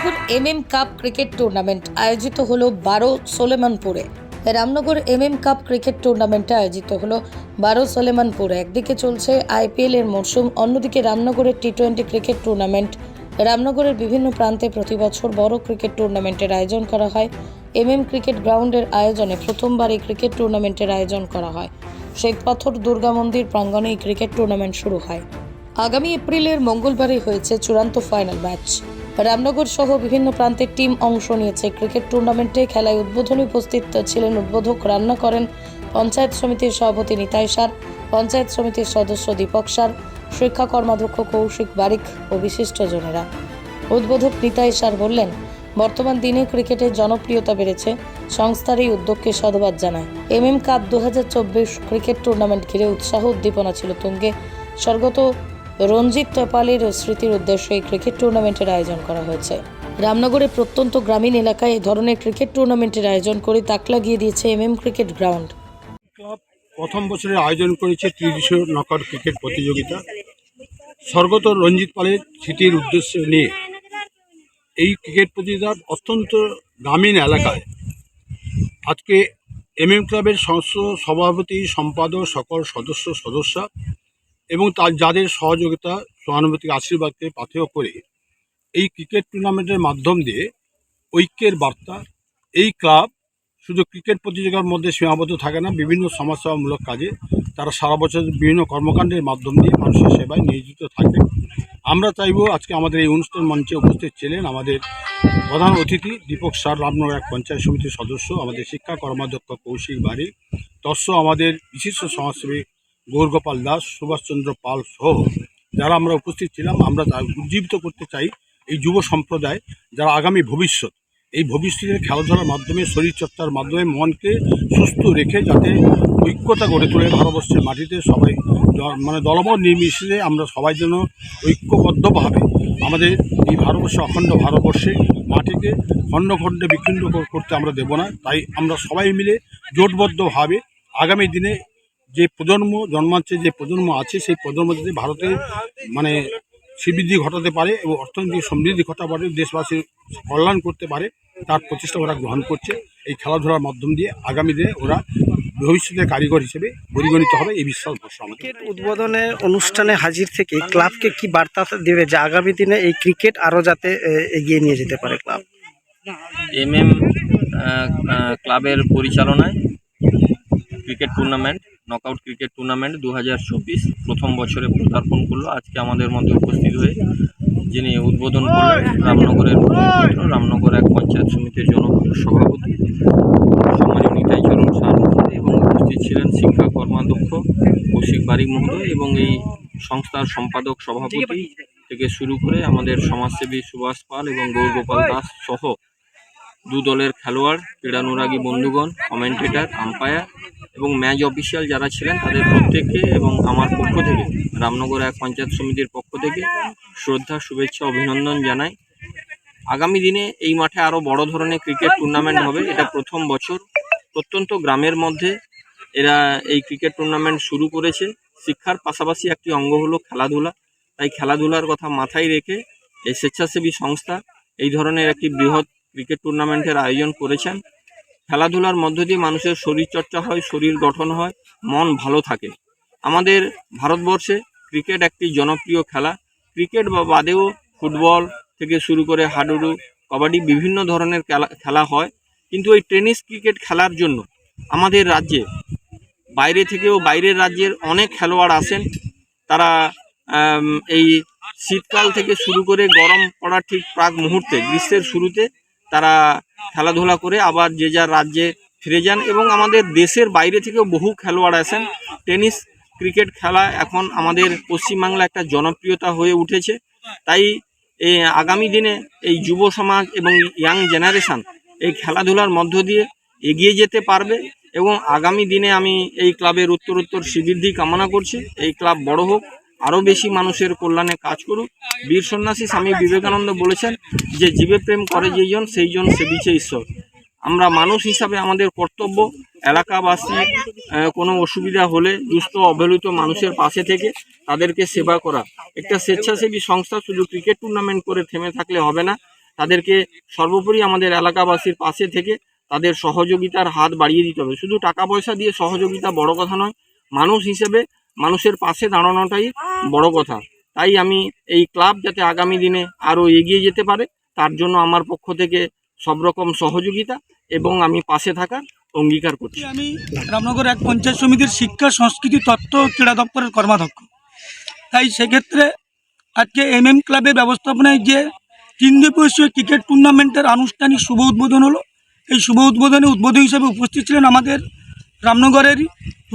Ramnagar M M cup cricket tournament আয়োজিত হলো বারো সোলেমানপুরে। Ramnagar M M cup cricket টুর্নামেন্টে আয়োজিত হলো বারো সোলেমানপুরে। একদিকে চলছে আইপিএল এর মরশুম, অন্যদিকে রামনগরের টি টোয়েন্টি ক্রিকেট টুর্নামেন্ট। রামনগরের বিভিন্ন প্রান্তে প্রতি বছর বড় ক্রিকেট টুর্নামেন্টের আয়োজন করা হয়। এম এম ক্রিকেট গ্রাউন্ডের আয়োজনে প্রথমবার এই ক্রিকেট টুর্নামেন্টের আয়োজন করা হয়। শেখ পাথর, দুর্গা মন্দির প্রাঙ্গণে এই ক্রিকেট টুর্নামেন্ট শুরু হয়। আগামী এপ্রিলের মঙ্গলবারে হয়েছে চূড়ান্ত ফাইনাল ম্যাচ। রামনগর সহ বিভিন্ন প্রান্তের টিম অংশ নিয়েছে। ক্রিকেট টুর্নামেন্টে খেলায় উদ্বোধনী উপস্থিত ছিলেন উদ্বোধক রান্না করেন পঞ্চায়েত সমিতির সভাপতি নিতাই সার, পঞ্চায়েত সমিতির সদস্য দীপক সার, শিক্ষা কর্মাধ্যক্ষ কৌশিক বারিক ও বিশিষ্টজনেরা। উদ্বোধক নিতাই সার বললেন, বর্তমান দিনে ক্রিকেটের জনপ্রিয়তা বেড়েছে, সংস্থার এই উদ্যোগকে সাধুবাদ জানায়। এম এম কাপ দু হাজার চব্বিশ ক্রিকেট টুর্নামেন্ট ঘিরে উৎসাহ উদ্দীপনা ছিল তুঙ্গে। স্বর্গত রঞ্জিত তোপালের স্মৃতির উদ্দেশ্যে এই ক্রিকেট টুর্নামেন্টের আয়োজন করা হয়েছে। রামনগরের প্রত্যন্ত গ্রামীণ এলাকায় এই ধরনের ক্রিকেট টুর্নামেন্টের আয়োজন করে তাক লাগিয়ে দিয়েছে M M cricket ground. Club প্রথম বছরের আয়োজন করেছে ত্রিদেশীয় নকআউট ক্রিকেট প্রতিযোগিতা। স্বর্গত রঞ্জিত পালের স্মৃতির উদ্দেশ্য নিয়ে এই ক্রিকেট প্রতিযোগিতা অত্যন্ত গ্রামীণ এলাকায় আজকে এম এম ক্লাবের সংস্থ সভাপতি, সম্পাদক, সকল সদস্য, সদস্যা এবং তার যাদের সহযোগিতা সহানুভূতিক আশীর্বাদকে পাথেয় করে, এই ক্রিকেট টুর্নামেন্টের মাধ্যম দিয়ে ঐক্যের বার্তা, এই ক্লাব শুধু ক্রিকেট প্রতিযোগিতার মধ্যে সীমাবদ্ধ থাকে না, বিভিন্ন সমাজসেবামূলক কাজে তারা সারা বছর বিভিন্ন কর্মকাণ্ডের মাধ্যম দিয়ে মানুষের সেবায় নিয়োজিত থাকে। আমরা চাইব আজকে আমাদের এই অনুষ্ঠান মঞ্চে উপস্থিত ছিলেন আমাদের প্রধান অতিথি দীপক সার, রামনগর এক পঞ্চায়েত সমিতির সদস্য, আমাদের শিক্ষা কর্মাধ্যক্ষ কৌশিক বাড়ি তৎস আমাদের বিশিষ্ট সমাজসেবী গৌরগোপাল দাস, সুভাষচন্দ্র পাল সহ যারা আমরা উপস্থিত ছিলাম, আমরা উজ্জীবিত করতে চাই এই যুব সম্প্রদায় যারা আগামী ভবিষ্যৎ, এই ভবিষ্যতের খেলাধুলার মাধ্যমে, শরীরচর্চার মাধ্যমে মনকে সুস্থ রেখে যাতে ঐক্যতা গড়ে তোলে ভারতবর্ষের মাটিতে সবাই মানে দলমত নির্বিশেষে আমরা সবাই যেন ঐক্যবদ্ধভাবে আমাদের এই ভারতবর্ষে, অখণ্ড ভারতবর্ষে মাটিকে খণ্ড খণ্ডে বিখণ্ড করতে আমরা দেব না। তাই আমরা সবাই মিলে জোটবদ্ধভাবে আগামী দিনে যে প্রজন্ম জন্মাচ্ছে যে প্রজন্ম আছে সেই প্রজন্ম যাতে ভারতের মানে শ্রীবৃদ্ধি ঘটাতে পারে এবং অর্থনৈতিক সমৃদ্ধি ঘটাতে পারে দেশবাসীর কল্যাণ করতে পারে তার প্রচেষ্টা ওরা গ্রহণ করছে। এই খেলাধুলার মাধ্যম দিয়ে আগামী দিনে ওরা ভবিষ্যতের কারিগর হিসেবে পরিগণিত হবে এই বিশ্বাস ক্রিকেট উদ্বোধনের অনুষ্ঠানে হাজির থেকে ক্লাবকে কি বার্তা দেবে যে আগামী দিনে এই ক্রিকেট আরও যাতে এগিয়ে নিয়ে যেতে পারে ক্লাব? এম এম ক্লাবের পরিচালনায় cricket tournament knockout cricket tournament দু হাজার চব্বিশ প্রথম বছরে পদার্পণ করল। আজকে আমাদের মধ্যে উপস্থিত হয়ে যিনি উদ্বোধন করলেন রামনগরের রামনগর এক পঞ্চায়েত সমিতির জনপ্রিয় সভাপতি সম্মানীয় নিতাই চরণ এবং উপস্থিত ছিলেন শিক্ষা কর্মাধ্যক্ষ কৌশিক বারিক মহোদয় এবং এই সংস্থার সম্পাদক সভাপতি থেকে শুরু করে আমাদের সমাজসেবী সুভাষ পাল এবং গৌরগোপাল দাস সহ দু দলের খেলোয়াড়, ক্রীড়ানুরাগী বন্ধুগণ, কমেন্টেটর, আম্পায়ার এবং ম্যাচ অফিসিয়াল যারা ছিলেন তাদের প্রত্যেককে এবং আমার পক্ষ থেকে, রামনগর এক পঞ্চায়েত সমিতির পক্ষ থেকে শ্রদ্ধা, শুভেচ্ছা, অভিনন্দন জানাই। আগামী দিনে এই মাঠে আরও বড় ধরনের ক্রিকেট টুর্নামেন্ট হবে, এটা প্রথম বছর। প্রত্যন্ত গ্রামের মধ্যে এরা এই ক্রিকেট টুর্নামেন্ট শুরু করেছে। শিক্ষার পাশাপাশি একটি অঙ্গ হলো খেলাধুলা। তাই খেলাধুলার কথা মাথায় রেখে এই স্বেচ্ছাসেবী সংস্থা এই ধরনের একটি বৃহৎ ক্রিকেট টুর্নামেন্টের আয়োজন করেছেন। খেলাধুলার মধ্য দিয়ে মানুষের শরীরচর্চা হয়, শরীর গঠন হয়, মন ভালো থাকে। আমাদের ভারতবর্ষে ক্রিকেট একটি জনপ্রিয় খেলা। ক্রিকেট বা বাদেও ফুটবল থেকে শুরু করে হাডুডু, কবাডি বিভিন্ন ধরনের খেলা খেলা হয়। কিন্তু এই টেনিস ক্রিকেট খেলার জন্য আমাদের রাজ্যে, বাইরে থেকেও বাইরের রাজ্যের অনেক খেলোয়াড় আসেন। তারা এই শীতকাল থেকে শুরু করে গরম পড়ার ঠিক প্রাক মুহূর্তে, গ্রীষ্মের শুরুতে তারা খেলাধুলা করে আবার যে যার রাজ্যে ফিরে যান এবং আমাদের দেশের বাইরে থেকেও বহু খেলোয়াড় আসেন। টেনিস, ক্রিকেট খেলা এখন আমাদের পশ্চিমবাংলা একটা জনপ্রিয়তা হয়ে উঠেছে। তাই এই আগামী দিনে এই যুব সমাজ এবং ইয়াং জেনারেশান এই খেলাধুলার মধ্য দিয়ে এগিয়ে যেতে পারবে এবং আগামী দিনে আমি এই ক্লাবের উত্তরোত্তর শ্রীবৃদ্ধি কামনা করছি। এই ক্লাব বড় হোক আরও বেশি মানুষের কল্যাণে কাজ করুক। বীর সন্ন্যাসী স্বামী বিবেকানন্দ বলেছেন যে, জীবে প্রেম করে যেইজন, সেইজন সেবিছে ঈশ্বর। আমরা মানুষ হিসাবে আমাদের কর্তব্য এলাকাবাসী কোনো অসুবিধা হলে দুস্থ, অবহেলিত মানুষের পাশে থেকে তাদেরকে সেবা করা। একটা স্বেচ্ছাসেবী সংস্থা শুধু ক্রিকেট টুর্নামেন্ট করে থেমে থাকলে হবে না। তাদেরকে সর্বোপরি আমাদের এলাকাবাসীর পাশে থেকে তাদের সহযোগিতার হাত বাড়িয়ে দিতে হবে। শুধু টাকা পয়সা দিয়ে সহযোগিতা বড় কথা নয়, মানুষ হিসেবে মানুষের পাশে দাঁড়ানোটাই বড় কথা। তাই আমি এই ক্লাব যাতে আগামী দিনে আরও এগিয়ে যেতে পারে, তার জন্য আমার পক্ষ থেকে সব রকম সহযোগিতা এবং আমি পাশে থাকার অঙ্গীকার করছি। আমি রামনগর এক পঞ্চায়েত সমিতির শিক্ষা, সংস্কৃতি, তত্ত্ব ক্রীড়া দপ্তরের কর্মাধ্যক্ষ। তাই সেক্ষেত্রে আজকে এম এম ক্লাবের ব্যবস্থাপনায় যে তিন দিবসীয় ক্রিকেট টুর্নামেন্টের আনুষ্ঠানিক শুভ উদ্বোধন হলো, এই শুভ উদ্বোধনে উদ্বোধক হিসেবে উপস্থিত ছিলেন আমাদের রামনগরের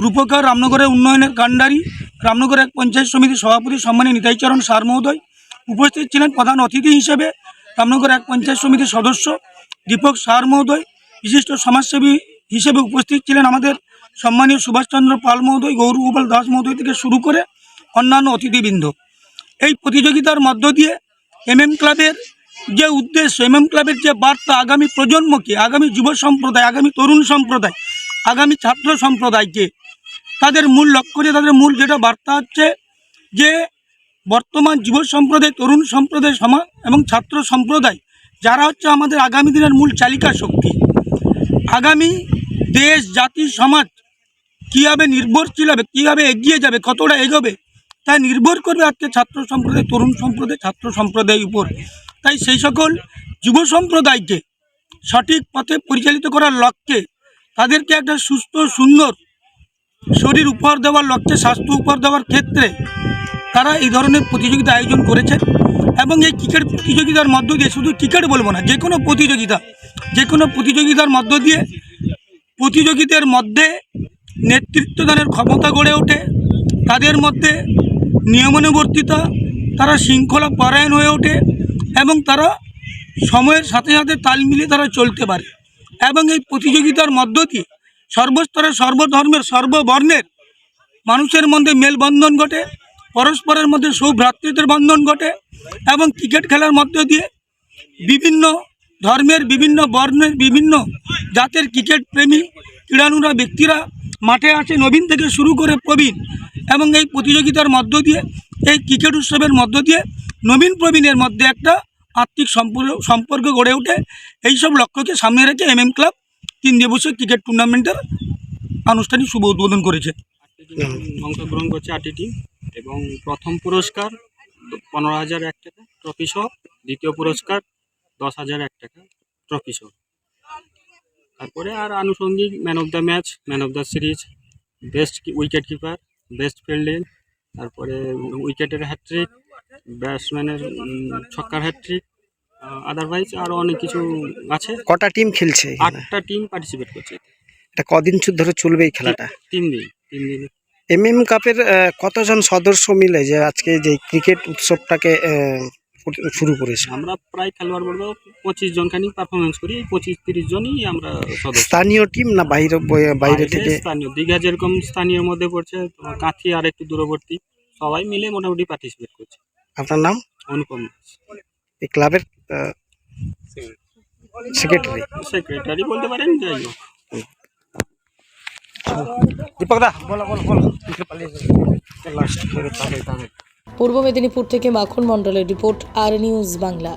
রূপকার রামনগরের উন্নয়নের কাণ্ডারি রামনগর এক পঞ্চায়েত সমিতির সভাপতি সম্মানী নিতাইচরণ সার মহোদয় উপস্থিত ছিলেন প্রধান অতিথি হিসেবে। রামনগর এক পঞ্চায়েত সমিতির সদস্য দীপক সার মহোদয়, বিশিষ্ট সমাজসেবী হিসেবে উপস্থিত ছিলেন আমাদের সম্মানীয় সুভাষচন্দ্র পাল মহোদয় গৌরগোপাল দাস মহোদয় থেকে শুরু করে অন্যান্য অতিথিবৃন্দ। এই প্রতিযোগিতার মধ্য দিয়ে এম এম ক্লাবের যে উদ্দেশ্য এম এম ক্লাবের যে বার্তা আগামী প্রজন্মকে, আগামী যুব সম্প্রদায়, আগামী তরুণ সম্প্রদায় আগামী ছাত্র সম্প্রদায়কে তাদের মূল লক্ষ্য যে, তাদের মূল যেটা বার্তা হচ্ছে যে, বর্তমান যুব সম্প্রদায়, তরুণ সম্প্রদায়, সমাজ এবং ছাত্র সম্প্রদায়, যারা হচ্ছে আমাদের আগামী দিনের মূল চালিকা শক্তি। আগামী দেশ, জাতি, সমাজ কীভাবে নির্ভরশীল হবে, কীভাবে এগিয়ে যাবে, কতটা এগোবে তা নির্ভর করবে আজকে ছাত্র সম্প্রদায়, তরুণ সম্প্রদায়, ছাত্র সম্প্রদায়ের উপর। তাই সেই সকল যুব সম্প্রদায়কে সঠিক পথে পরিচালিত করার লক্ষ্যে তাদেরকে একটা সুস্থ, সুন্দর শরীর উপহার দেওয়ার লক্ষ্যে, স্বাস্থ্য উপহার দেওয়ার ক্ষেত্রে তারা এই ধরনের প্রতিযোগিতা আয়োজন করেছে এবং এই ক্রিকেট প্রতিযোগিতার মধ্য দিয়ে শুধু ক্রিকেট বলব না, যে কোনো প্রতিযোগিতা, যে কোনো প্রতিযোগিতার মধ্য দিয়ে প্রতিযোগীদের মধ্যে নেতৃত্বদানের ক্ষমতা গড়ে ওঠে, তাদের মধ্যে নিয়মানুবর্তিতা, তারা শৃঙ্খলা পরায়ণ হয়ে ওঠে এবং তারা সময়ের সাথে সাথে তাল মিলিয়ে তারা চলতে পারে। এবং এই প্রতিযোগিতার মধ্য দিয়ে সর্বস্তরের সর্বধর্মের সর্ববর্ণের মানুষের মধ্যে মেলবন্ধন ঘটে, পরস্পরের মধ্যে সৌভ্রাতৃত্বের বন্ধন ঘটে এবং ক্রিকেট খেলার মধ্য দিয়ে বিভিন্ন ধর্মের, বিভিন্ন বর্ণের, বিভিন্ন জাতের ক্রিকেট প্রেমী, ক্রীড়ানুরা ব্যক্তিরা মাঠে আছে নবীন থেকে শুরু করে প্রবীণ এবং এই প্রতিযোগিতার মধ্য দিয়ে, এই ক্রিকেট উৎসবের মধ্য দিয়ে নবীন প্রবীণের মধ্যে একটা সম্পর্ক সম্পর্ক গড়ে ওঠে এইসব লক্ষ্যকে সামনে রেখে এম এম ক্লাব তিন দিবসীয় ক্রিকেট টুর্নামেন্টের আনুষ্ঠানিক শুভ উদ্বোধন করেছে। অংশগ্রহণ করছে আটটি টিম এবং প্রথম পুরস্কার পনেরো হাজার এক টাকা ট্রফি সহ দ্বিতীয় পুরস্কার দশ হাজার এক টাকা ট্রফি সহ। তারপরে আর আনুষঙ্গিক man of the match man of the series best wicket keeper best fielding তারপরে উইকেটের হ্যাট্রিক ব্যাটসম্যানের ছক্কার হ্যাট্রিক আদারওয়াইজ আরও অনেক কিছু আছে। কটা টিম খেলছে? আটটা টিম পার্টিসিপেট করছে। এটা কদিন ধরে চলবে এই খেলাটা? তিন দিন তিন দিন। এম এম কাপের কতজন সদস্য মিলে যে আজকে যে ক্রিকেট উৎসবটাকে শুরু করেছে? আমরা প্রায় খেলোয়াড় বলব পঁচিশ জন খানি পারফরমেন্স করি পঁচিশ তিরিশ জনই আমরা স্থানীয় টিম না বাইরে বাইরে থেকে? স্থানীয় দীঘা যেরকম স্থানীয় মধ্যে পড়ছে কাঁথি আর একটু দূরবর্তী সবাই মিলে মোটামুটি পার্টিসিপেট করছে। আপনার নাম? অনুপম। এই ক্লাবের সেক্রেটারি সেক্রেটারি বলতে পারেন যাই হোক। দীপক দা বলো বলো বলো। পূর্ব মেদিনীপুর থেকে মাখন মন্ডলের রিপোর্ট আর নিউজ বাংলা।